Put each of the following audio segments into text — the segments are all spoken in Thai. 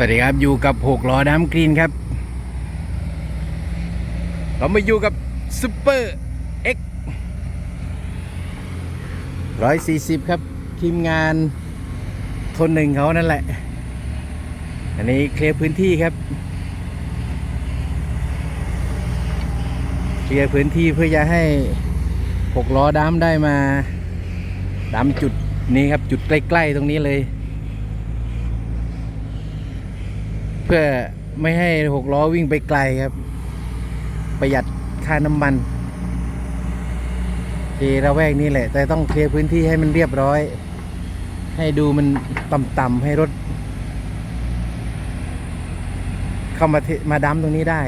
วัสดีครับอยู่กับหกล้อดำกรีนครับ เรามาอยู่กับซูเปอร์เอ็กร้อยสี่สิบครับ ทีมงานทนหนึ่งเขานั่นแหละ อันนี้เคลียร์พื้นที่ครับ เคลียร์พื้นที่เพื่อจะให้หกล้อดำได้มาดำจุดนี้ครับ จุดใกล้ ๆ ตรงนี้เลย เพื่อไม่ให้หกล้อวิ่งไปไกลครับ ประหยัดค่าน้ำมันทีระแวกนี้แหละ แต่ต้องเคลียร์พื้นที่ให้มันเรียบร้อย ให้ดูมันต่ำๆให้รถ เข้ามาเทมาดัมตรงนี้ได้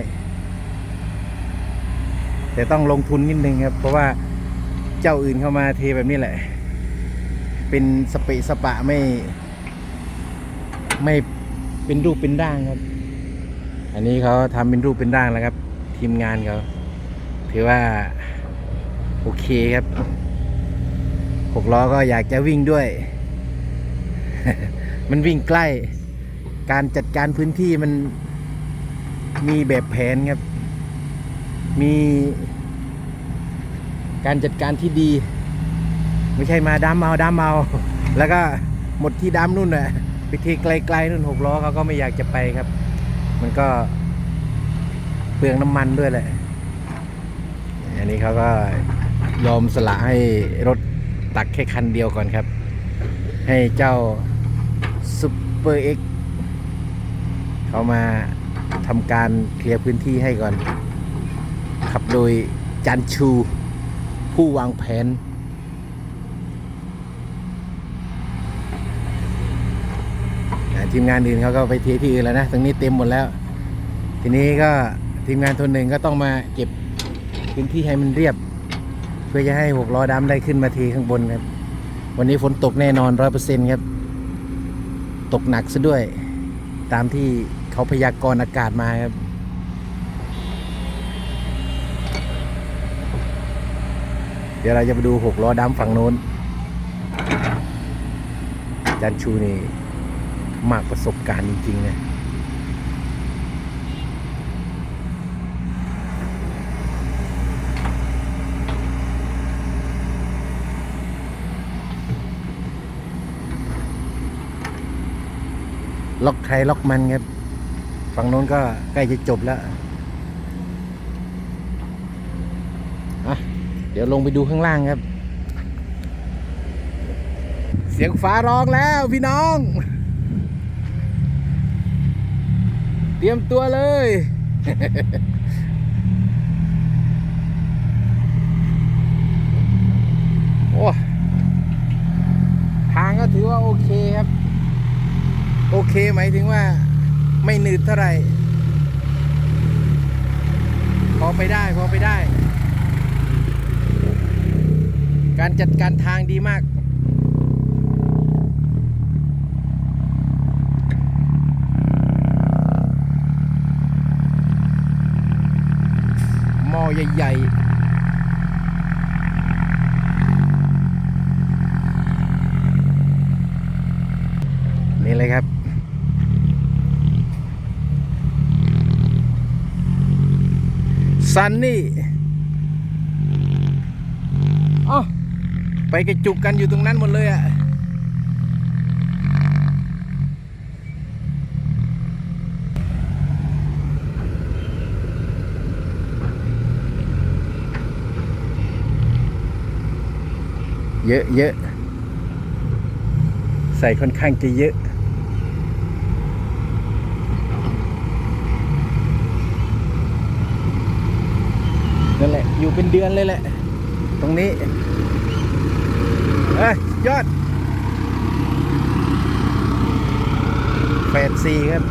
แต่ต้องลงทุนนิดนึงครับ เพราะว่าเจ้าอื่นเข้ามาเทแบบนี้แหละ เป็นสเปะสปะไม่ไม่ เป็นรูปเป็นร่างครับ อันนี้เขาทำเป็นรูปเป็นร่างแล้วครับ ทีมงานเขาถือว่า โอเคครับหกล้อก็อยากจะวิ่งด้วย มันวิ่งใกล้ การจัดการพื้นที่มันมีแบบแผนครับ มีการจัดการที่ดี ไม่ใช่มาดัมเอาดัมเอา แล้วก็หมดที่ดัมนู่นน่ะ ไปเทไกลๆนู่นหกล้อเขาก็ไม่อยากจะไปครับ มันก็เปลืองน้ำมันด้วยแหละ อันนี้เขาก็ยอมสละให้รถตักแค่คันเดียวก่อนครับ ให้เจ้าซุปเปอร์เอ็กเขามาทำการเคลียร์พื้นที่ให้ก่อน ขับโดยจันชู ผู้วางแผน อ่า ทีมงานอื่นเขาก็ไปเทที่อื่นแล้วนะตรงนี้เต็มหมดแล้ว ทีนี้ก็ทีมงานทนหนึ่งก็ต้องมาเก็บพื้นที่ให้มันเรียบ เพื่อจะให้หกล้อดำได้ขึ้นมาเทข้างบนครับ วันนี้ฝนตกแน่นอนร้อยเปอร์เซ็นต์ครับ ตกหนักซะด้วย ตามที่เขาพยากรณ์อากาศมาครับเดี๋ยวเราจะไปดูหกล้อดำฝั่งโน้นจันชูนี่ มากประสบการณ์จริงๆนะล็อกใครล็อกมันครับ ฝั่งโน้นก็ใกล้จะจบแล้วอะเดี๋ยวลงไปดูข้างล่างครับ เสียงฟ้าร้องแล้วพี่น้อง เตรียมตัวเลย โอ้ทางก็ถือว่าโอเคครับ โอเคหมายถึงว่าไม่หนืดเท่าไหร่ พอไปได้ พอไปได้ การจัดการทางดีมาก หม้อ ใหญ่ๆนี่เลยครับ ซันนี่อ๋อไปกระจุกกันอยู่ตรงนั้นหมดเลยอะ่ะ เยอะเยอะใส่ค่อนข้างจะเยอะนั่นแหละ อยู่เป็นเดือนเลยแหละ ตรงนี้เอ้ยยอดแปดสี่ครับ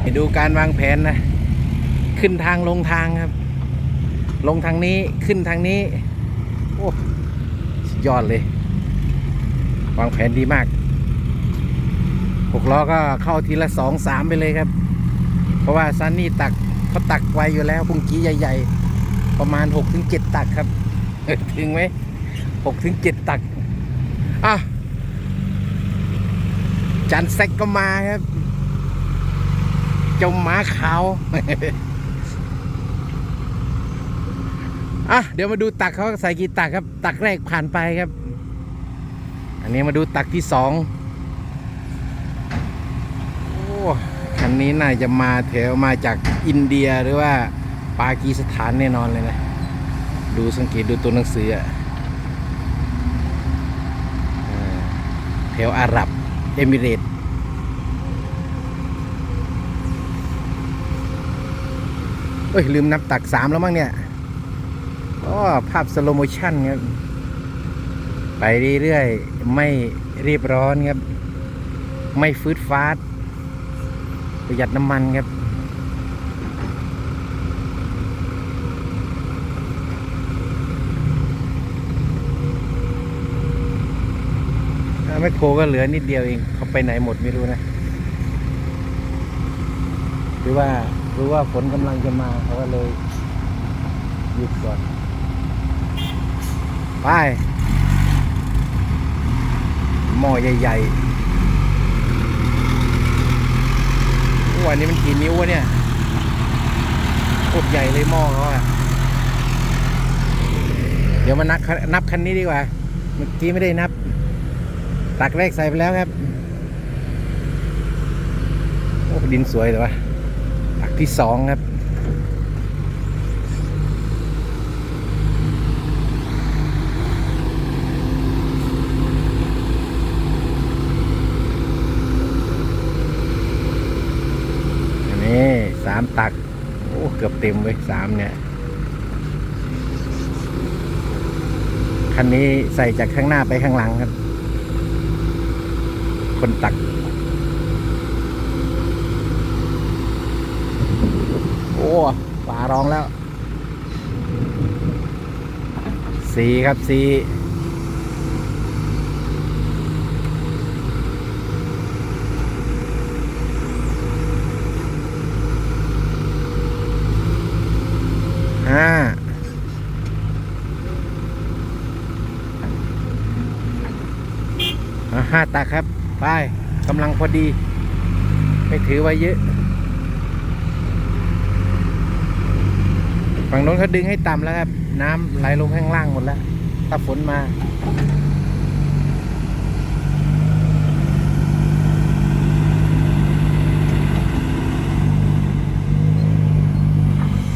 ไปดูการวางแผนนะ ขึ้นทางลงทางครับ ลงทางนี้ขึ้นทางนี้ โอ้สุดยอดเลย วางแผนดีมากหกล้อก็เข้าทีละสองสามไปเลยครับ เพราะว่าซันนี่ตักเขาตักไวอยู่แล้วพุงกี้ใหญ่ ๆ ประมาณหกถึงเจ็ดตักครับถึงไหมหกถึงเจ็ดตักอะจานแซกก็มาครับ เจ้าหมาขาว อะเดี๋ยวมาดูตักเขาใส่กี่ตักครับ ตักแรกผ่านไปครับ อันนี้มาดูตักที่สองโอ้คันนี้น่าจะมาแถวมาจากอินเดียหรือว่าปากีสถานแน่นอนเลยนะ ดูสังเกตดูตัวหนังสืออะอ่าแถวอาหรับ เอมิเรตเอ้ย ลืมนับตักสามแล้วมั้งเนี่ย อ๋อภาพสโลโมชันครับ ไปเรื่อยๆ ไม่รีบร้อนครับ ไม่ฟืดฟาดประหยัดน้ำมันครับอ่าแมคโครก็เหลือนิดเดียวเองเขาไปไหนหมดไม่รู้นะ หรือว่ารือว่าฝนกำลังจะมาเขาก็เลยหยุดก่อน ไปหม้อใหญ่ๆโอ้อันนี้มันกี่นิ้ววะเนี่ยโคตรใหญ่เลยหม้อเขาอะเดี๋ยวมานับนับคันนี้ดีกว่า เมื่อกี้ไม่ได้นับ ตักแรกใส่ไปแล้วครับ โอ้ดินสวยเลยวะตักที่สองครับ อันนี้สามตัก โอ้ เกือบเต็มเว้ยสามเนี่ย คันนี้ใส่จากข้างหน้าไปข้างหลังครับ คนตัก โอ้ฝารองแล้ว สีครับสี ห้าอะห้าตักครับ ไปกำลังพอดี ไม่ถือไว้เยอะ ฝั่งโน้นเขาดึงให้ต่ำแล้วครับ น้ำไหลลงข้างล่างหมดแล้ว ถ้าฝนมา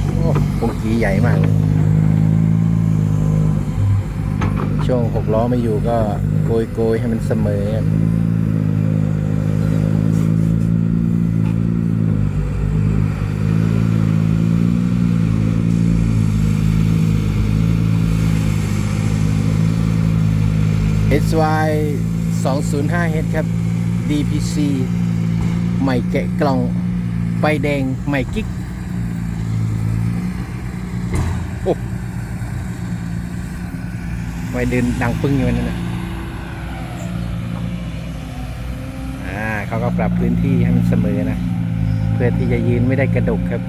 โอ้ปงกี ใหญ่มาก ช่วงหกล้อไม่อยู่ก็โกยโกยๆให้มันเสมอครับ SY 205H ครับ DPC ใหม่แกะกล่องไฟแดงใหม่กิ๊ก โอ้ ไฟเดินดังปึ้งอยู่นั่นนะอ่าเขาก็ปรับพื้นที่ให้มันเสมอนะ เพื่อที่จะยืนไม่ได้กระดกครับ